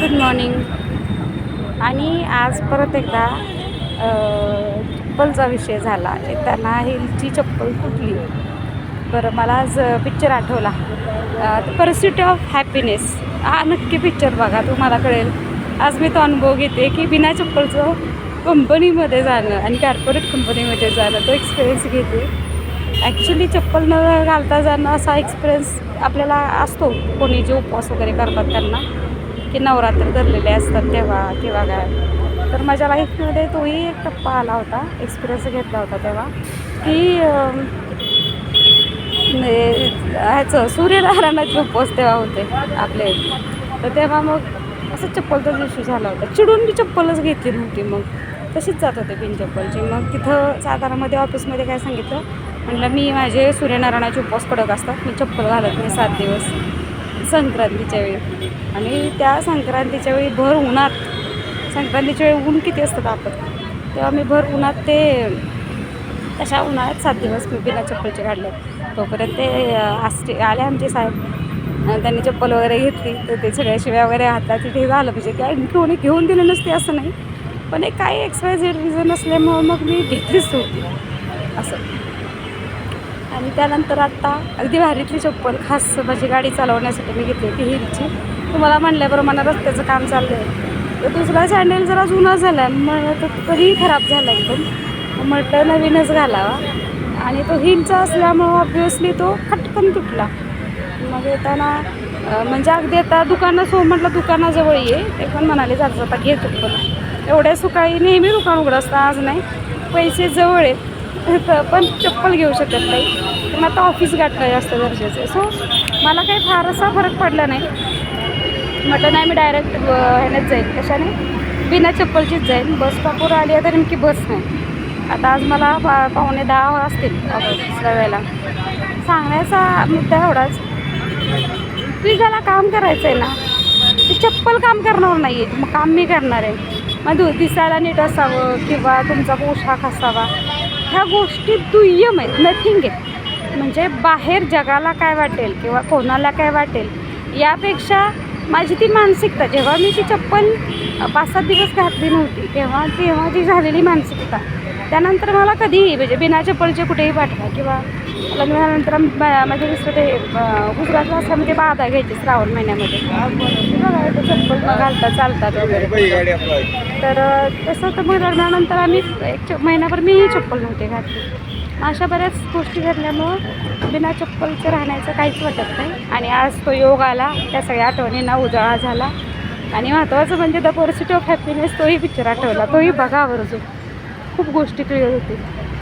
Good morning. आणि आज परत एकदा चप्पलचा विषय झाला. येताना हिलची चप्पल तुटली बरं मला आज पिक्चर आठवला. Pursuit of happiness. हा नक्की पिक्चर बघा तुम्हाला कळेल. आज मी तो अनुभव घेते की बिना चप्पलचं कंपनीमध्ये जाणं आणि कॉर्पोरेट कंपनीमध्ये जाणं तो एक्सपिरियन्स घेते. ॲक्च्युली चप्पल न घालता जाणं असा एक्सपिरियन्स आपल्याला असतो. कोणी जे उपवास वगैरे करतात त्यांना. की नवरात्र धरलेले असतात तेव्हा किंवा काय? तर माझ्या लाईफमध्ये तोही एक टप्पा आला होता एक्सपिरियन्स घेतला होता तेव्हा की ह्याचं सूर्यनारायणाचे उपवास तेव्हा होते आपले. तर तेव्हा मग असं चप्पलचाच इश्यू झाला होता. चिडून मी चप्पलच घेतली नव्हती मग. तशीच जात होते बिन चप्पलची. मग तिथं सातारामध्ये ऑफिसमध्ये काय सांगितलं? म्हटलं मी माझे सूर्यनारायणाचे उपवास कडक असतात. मी चप्पल घालत नाही सात दिवस. संक्रांतीच्या वेळी. आणि त्या संक्रांतीच्या वेळी भर उन्हात संक्रांतीच्या वेळी ऊन किती असतं तापत? तेव्हा मी भर उन्हात ते तशा उन्हाळ्यात सात दिवस मी बिना चप्पलचे काढले तोपर्यंत ते अं, आले आमचे साहेब. त्यांनी चप्पल वगैरे घेतली तर ते सगळ्या शिव्या वगैरे हातात तिथे झालं म्हणजे काय कोणी घेऊन दिलं नसते असं नाही. पण एक काही एक्सपायझेड झेड रिझन असल्यामुळं मग मी घेतलीच होती. असं. आणि त्यानंतर आत्ता अगदी भारीतली चप्पल खास माझी गाडी चालवण्यासाठी मी घेतली होती हिलची तुम्हाला म्हणल्याप्रमाणे रस्त्याचं काम चाललं आहे तर दुसरा सँडल जरा जुना झाला मग तो कधीही खराब झाला एकदम म्हटलं नवीनच घालावा. आणि तो हिलचा असल्यामुळं ऑब्वियसली तो खटकन तुटला. मग येताना म्हणजे अगदी आता दुकानं सो म्हटलं दुकानाजवळ ये. ते पण म्हणाले जात जाता घे चप्पल. एवढ्या सुकाळी नेहमी दुकान उघडं असतं आज नाही. पैसे जवळ आहेत. पण चप्पल घेऊ शकत नाही. पण आता ऑफिस गाठणं जास्त गरजेचं आहे. सो मला काही फारसा फरक पडला नाही. म्हटलं नाही मी डायरेक्ट ह्यानेच जाईल कशाने? बिना चप्पलचीच जाईल बस स्टॉपवर आली आहे तर नेमकी बस नाही. आता आज मला पा पावणे दहा असतील ऑफिसला वेळेला सांगण्याचा मुद्दा एवढाच. की ज्याला काम करायचं आहे ना ते चप्पल काम करणार नाही आहे मग काम मी करणार आहे. मग दु दिसायला नीट असावं किंवा तुमचा पोशाख असावा. ह्या गोष्टी दुय्यम आहेत. नथिंग आहेत. म्हणजे बाहेर जगाला काय वाटेल किंवा कोणाला काय वाटेल यापेक्षा माझी ती मानसिकता जेव्हा मी ती चप्पल पाच सात दिवस घातली नव्हती तेव्हा तेव्हा ती झालेली मानसिकता त्यानंतर मला कधीही म्हणजे बिना चप्पलचे कुठेही पाठवा किंवा लग्नानंतर आम्ही माझे मिस्टर ते गुजरातला असल्यामुळे ते बाधा घ्यायचे श्रावण महिन्यामध्ये. बघा, ते चप्पल घालतात चालतात वगैरे. तर तसं तर मग लग्नानंतर आम्ही एक च- महिनाभर मीही चप्पल नव्हते घातली. अशा बऱ्याच गोष्टी घडल्यामुळं बिना चप्पलचं राहण्याचं काहीच वाटत नाही. आणि आज तो योग आला त्या सगळ्या आठवणींना उजाळा झाला. आणि महत्त्वाचं म्हणजे द पर्सिटी ऑफ हॅपीनेस तोही पिक्चर आठवला. तोही बघा बरं खूप गोष्टी क्लिअर होतील.